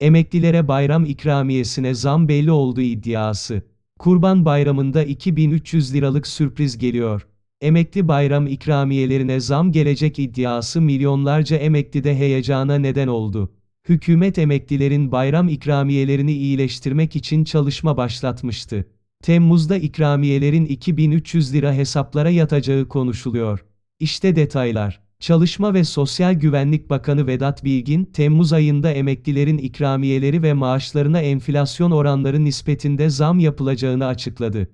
Emeklilere bayram ikramiyesine zam belli oldu iddiası. Kurban Bayramı'nda 2300 liralık sürpriz geliyor. Emekli bayram ikramiyelerine zam gelecek iddiası milyonlarca emeklide heyecana neden oldu. Hükümet emeklilerin bayram ikramiyelerini iyileştirmek için çalışma başlatmıştı. Temmuz'da ikramiyelerin 2300 lira hesaplara yatacağı konuşuluyor. İşte detaylar. Çalışma ve Sosyal Güvenlik Bakanı Vedat Bilgin, Temmuz ayında emeklilerin ikramiyeleri ve maaşlarına enflasyon oranları nispetinde zam yapılacağını açıkladı.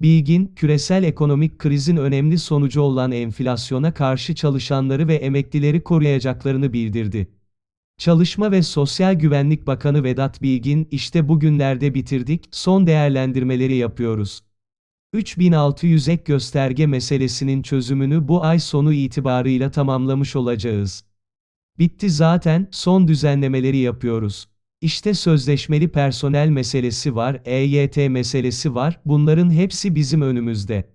Bilgin, küresel ekonomik krizin önemli sonucu olan enflasyona karşı çalışanları ve emeklileri koruyacaklarını bildirdi. Çalışma ve Sosyal Güvenlik Bakanı Vedat Bilgin, işte bugünlerde bitirdik, son değerlendirmeleri yapıyoruz. 3600 ek gösterge meselesinin çözümünü bu ay sonu itibarıyla tamamlamış olacağız. Bitti zaten, son düzenlemeleri yapıyoruz. İşte sözleşmeli personel meselesi var, EYT meselesi var, bunların hepsi bizim önümüzde.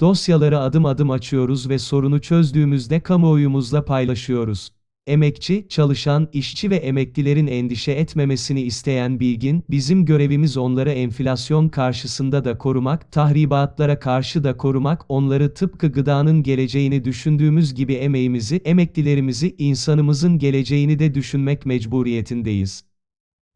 Dosyaları adım adım açıyoruz ve sorunu çözdüğümüzde kamuoyumuzla paylaşıyoruz. Emekçi, çalışan, işçi ve emeklilerin endişe etmemesini isteyen bilgin, bizim görevimiz onları enflasyon karşısında da korumak, tahribatlara karşı da korumak, onları tıpkı gıdanın geleceğini düşündüğümüz gibi emeğimizi, emeklilerimizi, insanımızın geleceğini de düşünmek mecburiyetindeyiz.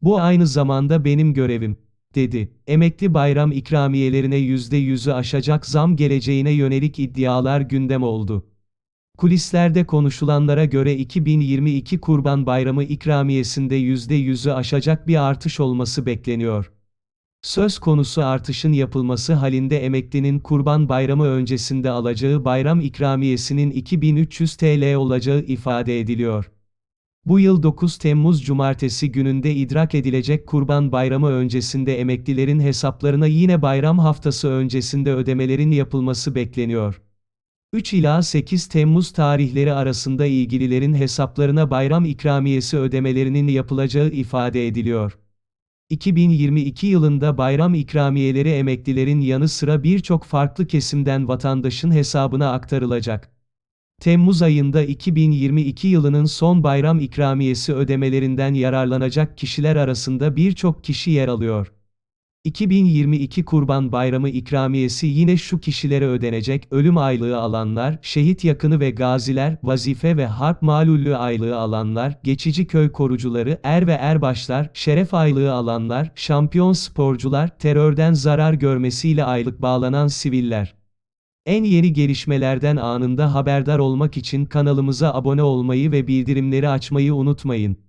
Bu aynı zamanda benim görevim, dedi. Emekli bayram ikramiyelerine %100'ü aşacak zam geleceğine yönelik iddialar gündem oldu. Kulislerde konuşulanlara göre 2022 Kurban Bayramı ikramiyesinde %100'ü aşacak bir artış olması bekleniyor. Söz konusu artışın yapılması halinde emeklinin Kurban Bayramı öncesinde alacağı bayram ikramiyesinin 2300 TL olacağı ifade ediliyor. Bu yıl 9 Temmuz Cumartesi gününde idrak edilecek Kurban Bayramı öncesinde emeklilerin hesaplarına yine bayram haftası öncesinde ödemelerin yapılması bekleniyor. 3 ila 8 Temmuz tarihleri arasında ilgililerin hesaplarına bayram ikramiyesi ödemelerinin yapılacağı ifade ediliyor. 2022 yılında bayram ikramiyeleri emeklilerin yanı sıra birçok farklı kesimden vatandaşın hesabına aktarılacak. Temmuz ayında 2022 yılının son bayram ikramiyesi ödemelerinden yararlanacak kişiler arasında birçok kişi yer alıyor. 2022 Kurban Bayramı ikramiyesi yine şu kişilere ödenecek, ölüm aylığı alanlar, şehit yakını ve gaziler, vazife ve harp malullü aylığı alanlar, geçici köy korucuları, er ve erbaşlar, şeref aylığı alanlar, şampiyon sporcular, terörden zarar görmesiyle aylık bağlanan siviller. En yeni gelişmelerden anında haberdar olmak için kanalımıza abone olmayı ve bildirimleri açmayı unutmayın.